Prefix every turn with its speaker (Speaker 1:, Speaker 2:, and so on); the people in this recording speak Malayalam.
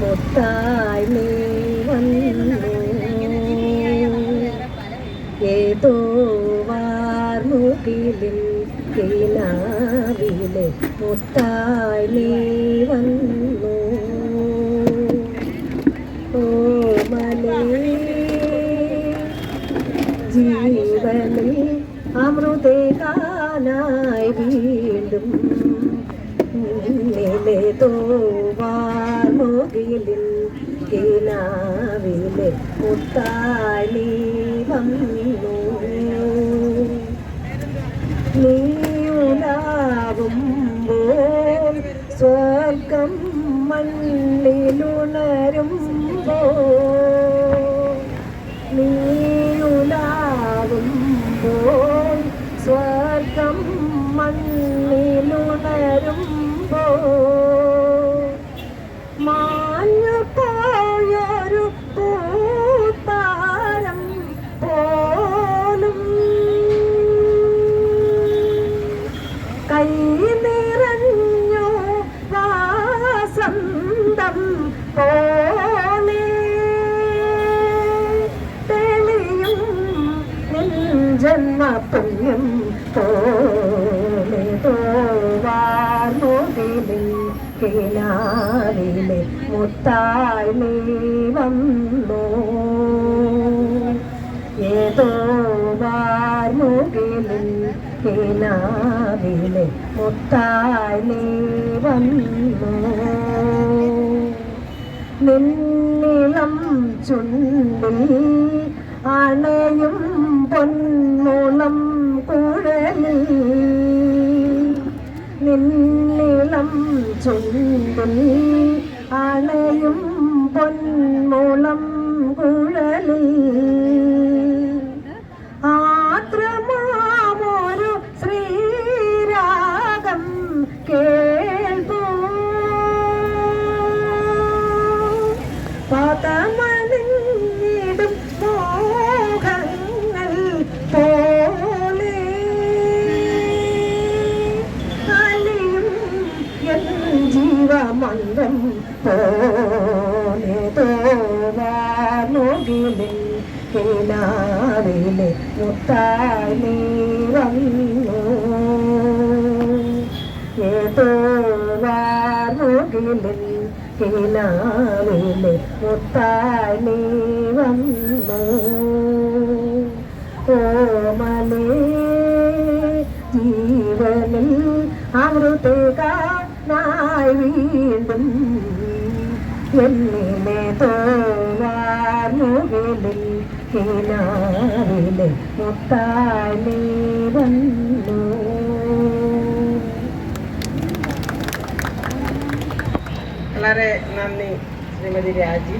Speaker 1: മുത്തായി നീ വന്നു. ഏതോ വാർമുകിലിൽ കിനാവിലെ മുത്തായി നീ വന്നു. ഓ മലേ ജീവനിൽ അമൃതേകാനായി വീണ്ടും വാർമുകിലിൽ കിനാവിലെ മുത്താലി വന്നു. നീയുലാവുമ്പോൾ സ്വർഗം മണ്ണിലുണരുമ്പോൾ നീയുലാവുമ്പോൾ വാസന്തം പോലെ തെളിയും നിൻ ജന്മ പുണ്യം പോലെ തോവാർമുകിലിൽ കിനാവിലെ മുത്തായി നീ വന്നു. ഏതോ കിനാവിലെ മുത്തായി നീ വന്നു. നിന്നിളം ചുണ്ടിൽ അണയും പൊന്നുളം കുഴലിൽ. നിന്നിളം ചുണ്ടിൽ അണയും പൊന്മുളം കുഴലിൽ. പതമണിഞ്ഞിടും മോഹങ്ങൾ പോലെ. അലിയും എൻ ജീവമന്ദം പോലെ. തോവാനുകിലിൽ കിനാവിലെ മുത്തായി വന്നു. ഏതോ വാർമുകിലിൽ കിനാവിലെ മുത്തായി വന്നു. ഓമലേ ജീവനിൽ അമൃതകാനായി വീണ്ടും എന്നിലെ തോവാർമുകിലിൽ കിനാവിലെ മുത്തായി വന്നു.
Speaker 2: വളരെ നന്ദി ശ്രീമതി രാജി.